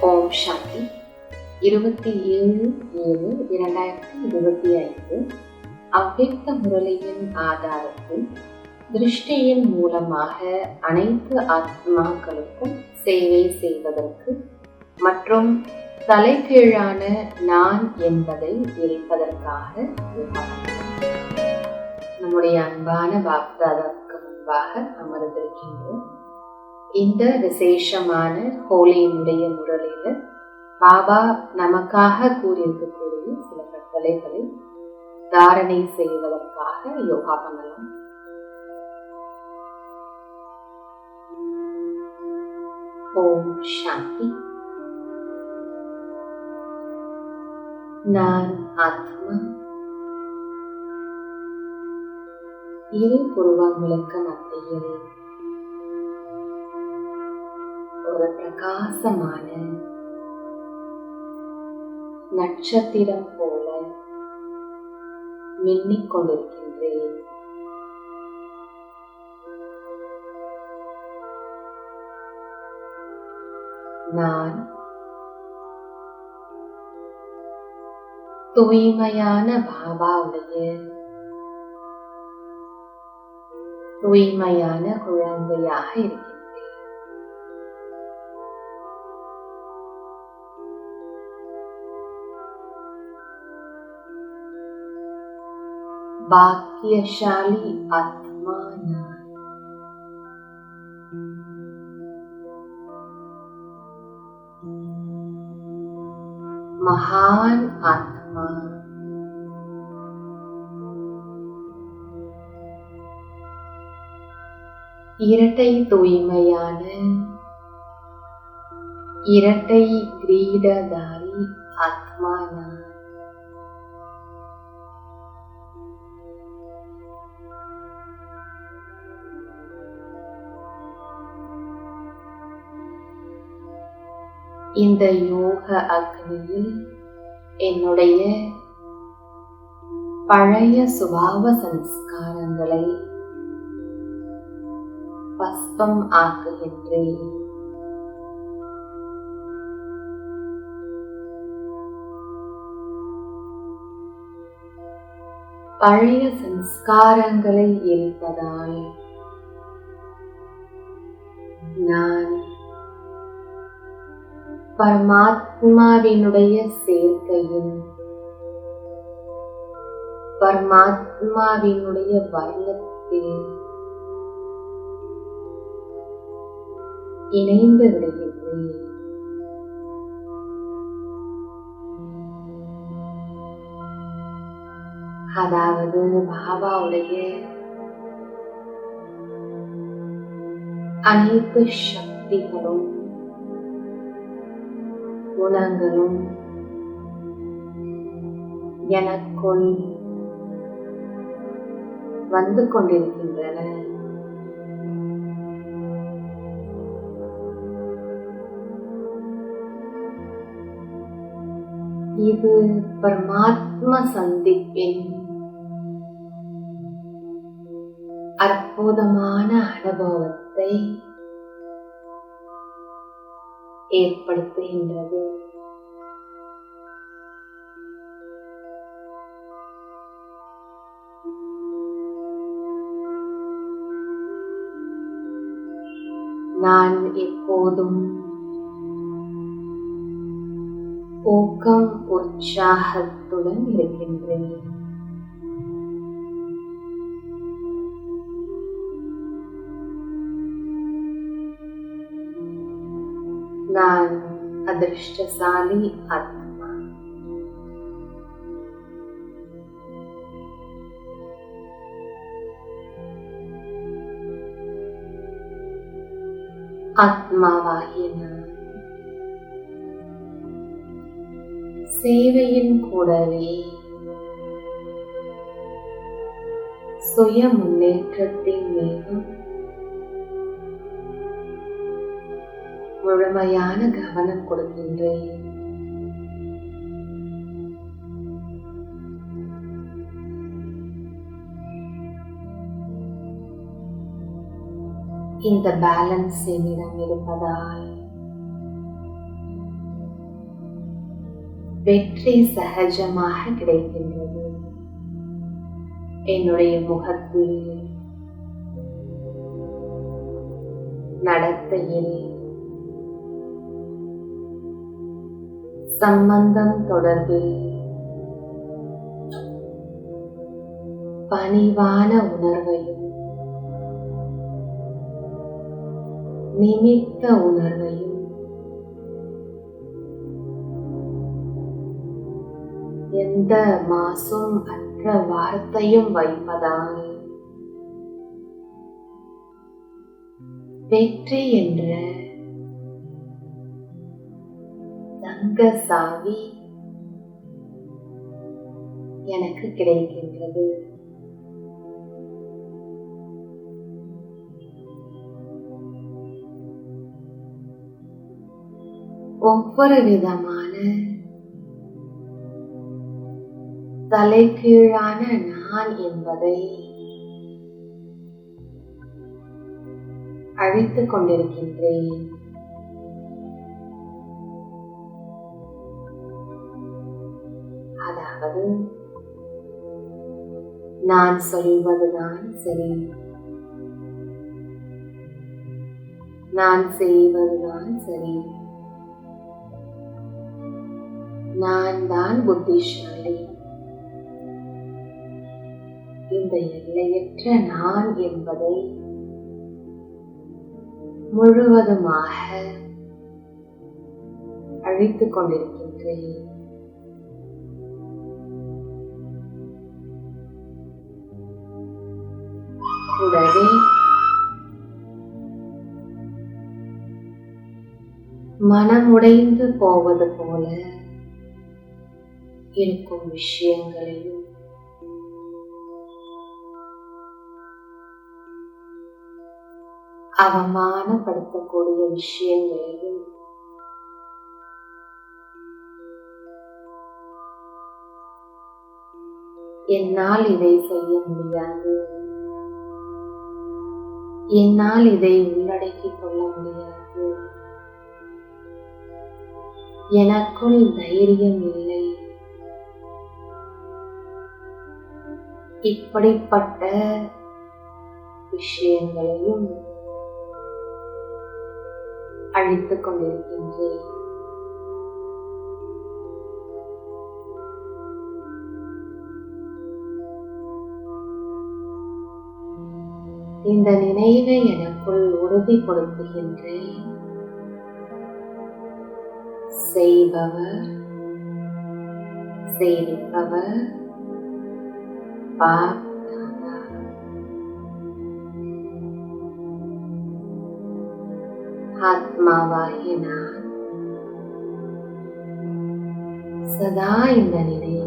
ஓம் சாந்தி. இருபத்தி ஏழு ஏழு இரண்டாயிரத்தி இருபத்தி ஐந்து. அவ்வியக்த முரளியின் ஆதாரத்தில் திருஷ்டியின் மூலமாக அனைத்து ஆத்மாக்களுக்கும் சேவை செய்வதற்கு மற்றும் தலைகீழான நான் என்பதை இணைப்பதற்காக நம்முடைய அன்பான வாக்தாதாவுக்கு முன்பாக அமர்ந்திருக்கின்றோம். இந்த விசேஷமான ஹோலியினுடைய முரளியில் பாபா நமக்காக கூறியிருக்கக்கூடிய சில கட்டளைகளை தாரணை செய்வதற்காக யோகா பண்ணலாம். ஓம் சாந்தி. நான் ஆத்மா. இரு புருவங்களுக்கு மத்தியில் ஒரு பிரகாசமான நட்சத்திரம் போல மின்னிக் கொண்டிருக்கின்றேன் நான் தூய்மையான பாபாவுடைய தூய்மையான குழந்தையாக இருக்கின்றேன் பாக்கியசாலி ஆத்மா நான் மகான் ஆத்மா இரட்டை தூய்மையான இரட்டை கிரீடதாரி இந்த யோக அக்னியில் என்னுடைய பழைய சுபாவ சம்ஸ்காரங்களை பஸ்பம் ஆக்குகின்றேன். பழைய சம்ஸ்காரங்களை எரிப்பதால் நான் பரமாத்மாவினுடைய சேர்க்கையின் பரமாத்மாவினுடைய வர்ணத்தில் இணைந்து விடுகின்றேன் அதாவது பாபாவுடைய அனைத்து சக்திகளும் குணங்களும் எனக்குள் வந்து கொண்டிருக்கின்றன. இது பரமாத்ம சந்திப்பின் அற்புதமான அனுபவத்தை ஏற்படுத்துகின்றது. நான் எப்போதும் ஊக்கம் உற்சாகத்துடன் இருக்கின்றேன். நான் அதிர்ஷ்டசாலி ஆத்மா ஆத்மாவாகிய நான் சேவையின் கூடவே சுய முன்னேற்றத்தின் மீதும் முழுமையான கவனம் கொடுக்கின்றேன். இந்த பேலன்ஸ் என்னிடம் இருப்பதால் வெற்றி சகஜமாக கிடைக்கின்றது. என்னுடைய முகத்தில் நடத்தையில் சம்பந்தம் தொடர்பில். பணிவான உணர்வையும் நிமித்த உணர்வையும் எந்த மாசும் அற்ற வார்த்தையும் வைப்பதால் வெற்றி என்ற தங்க சாவி எனக்கு கிடைக்கின்றது. ஒவ்வொரு விதமான தலைகீழான நான் என்பதை அழித்துக் கொண்டிருக்கின்றேன். நான் சொல்வதுதான் சரி. நான் செய்வதுதான் சரி. நான் தான் புத்திசாலி. இந்த எல்லையற்ற நான் என்பதை முழுவதுமாக அழித்துக் கொண்டிருக்கின்றேன். கூடவே மனமுடைந்து போவது போல இருக்கும் விஷயங்களையும் அவமானப்படுத்தக்கூடிய விஷயங்களையும் என்னால் இதை செய்ய முடியாது. என்னால் இதை உள்ளடக்கிக் கொள்ள முடியாது. எனக்குள் தைரியம் இல்லை. இப்படிப்பட்ட விஷயங்களையும் அழித்துக் கொண்டிருக்கின்றேன். இந்த நினைவை எனக்குள் உறுதிப்படுத்துகின்றேன். செய்பவர் செய்விப்பவர் பாப் ஆத்மாவாகிய நான் சதா இந்த நிலையை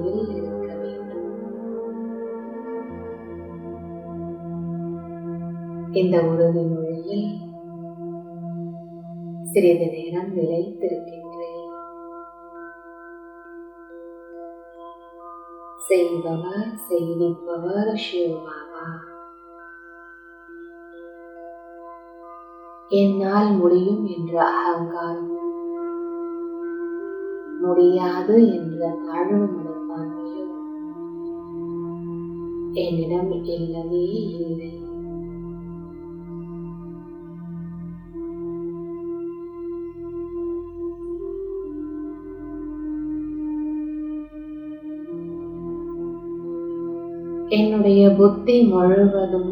இந்த உறுதிமொழியில் சிறிது நேரம் நிலைத்திருக்கின்றேன். செய்பவர் செய்விப்பவர் சிவபாபா. என்னால் முடியும் என்ற அகங்காரம். முடியாது என்ற தாழ்வு மனப்பான்மையும் என்னிடம் இல்லவே இல்லை. என்னுடைய புத்தி முழுவதும்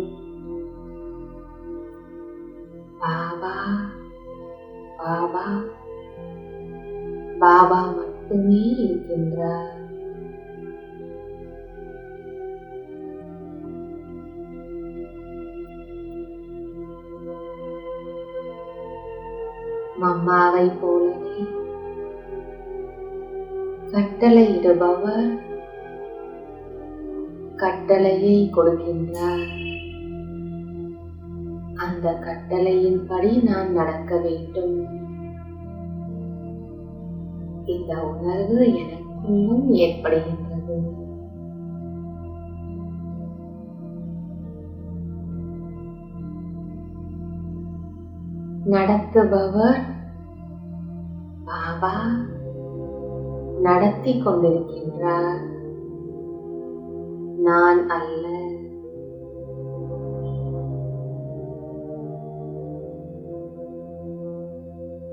பாபா பாபா பாபா மட்டுமே இருக்கின்றார். மம்மாவை போலவே கட்டளையிடுபவர் கட்டளையை கொடுக்கின்றார். அந்த கட்டளையின்படி நான் நடக்க வேண்டும். இந்த உணர்வு எனக்குள்ளும் ஏற்படுகின்றது. நடத்துபவர் பாபா நடத்தி கொண்டிருக்கின்றார். நான் அல்ல.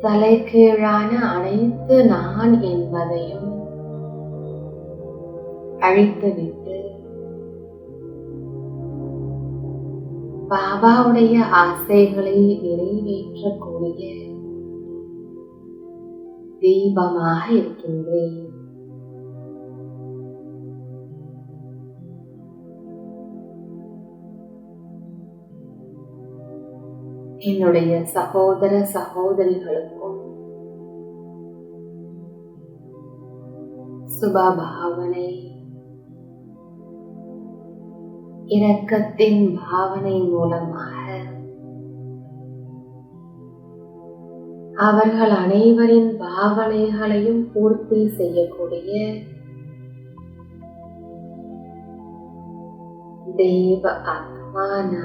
தலைகீழான அனைத்து நான் என்பதையும் அழித்துவிட்டு பாபாவுடைய ஆசைகளை நிறைவேற்றக்கூடிய தீபமாக இருக்கின்றேன். என்னுடைய சகோதர சகோதரிகளுக்கும் சுபபாவனை இரக்கத்தின் பாவனை மூலமாக அவர்கள் அனைவரின் பாவனைகளையும் பூர்த்தி செய்யக்கூடிய தேவ ஆத்மானா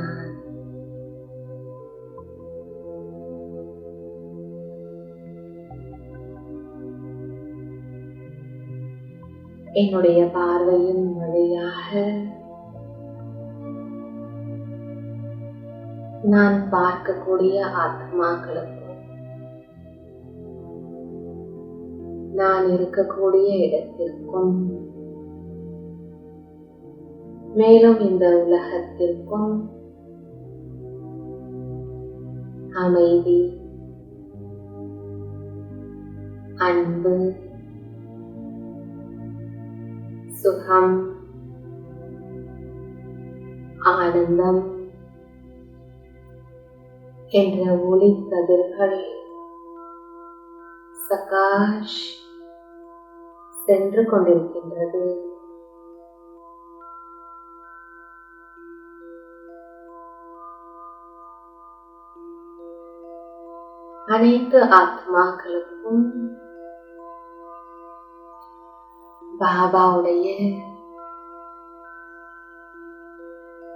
என்னுடைய பார்வையின் வழியாக. நான் பார்க்கக்கூடிய ஆத்மாக்களுக்கும் நான் இருக்கக்கூடிய இடத்திற்கும். மேலும் இந்த உலகத்திற்கும். அமைதி அன்பு சுகம் ஆனந்தம் என்ற ஒளி கதிர்கள் சகாஷ் சென்று கொண்டிருக்கின்றது அனைத்து ஆத்மாக்களுக்கும் பாபாவுடைய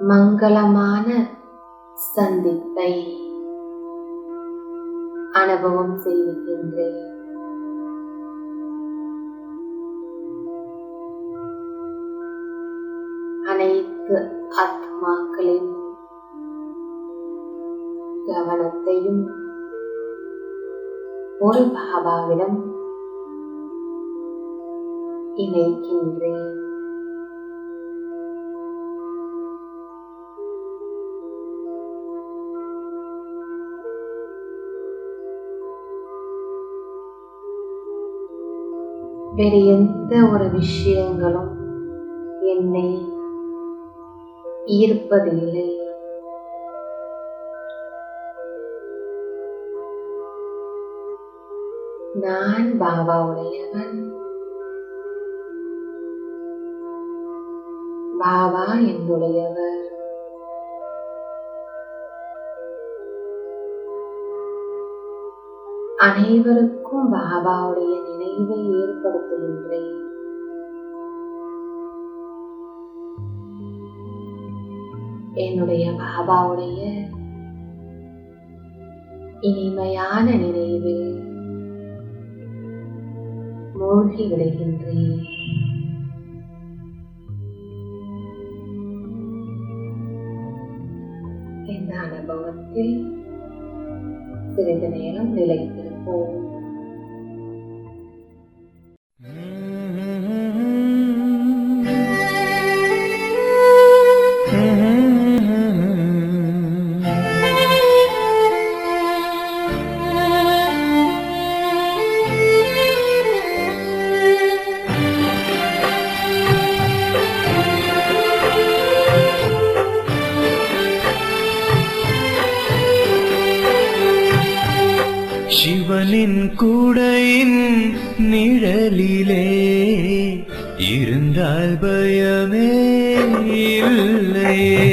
மங்களமான சந்திப்பை அனுபவம் செய்கின்றேன் அனைத்து ஆத்மாக்களின் கவனத்தையும் ஒரு பாபாவிடம் இணைக்கின்றேன். வேறு எந்த ஒரு விஷயங்களும் என்னை ஈர்ப்பதில்லை. நான் பாபாவுடையவன். பாபா என்னுடையவர். அனைவருக்கும் பாபாவுடைய நினைவை ஏற்படுத்துகின்றேன். என்னுடைய பாபாவுடைய இனிமையான நினைவில் மூழ்கி விடுகின்றேன் அனுபவத்தில் சிறிது நேரம் நிலைத்திருப்போம். இருந்தால் பயமே இல்லையே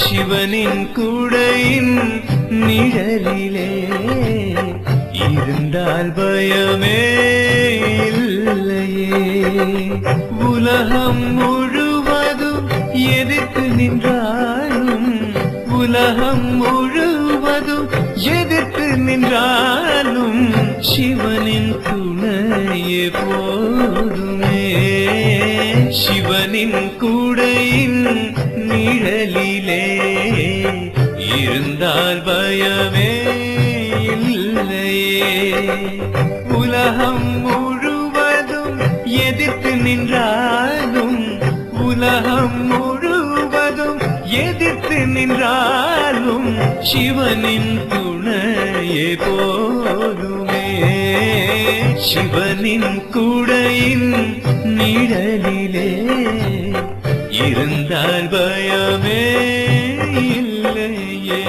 சிவனின் கூடையின் நிழலிலே இருந்தால் பயமே இல்லையே. உலகம் முழுவதும் எதிர்த்து நின்றாலும் உலகம் முழுவதும் எதிர்த்து நின்றாலும் சிவனின் துணையே போதுமே. சிவனின் கூடையின் நிழலிலே இருந்தால் பயமே இல்லையே. உலகம் முழுவதும் எதிர்த்து நின்றாலும் உலகம் முழு எதிர்த்து நின்றாலும் சிவனின் துணையே போதுமே. சிவனின் கூடையின் நிழலிலே இருந்தால் பயமே இல்லையே.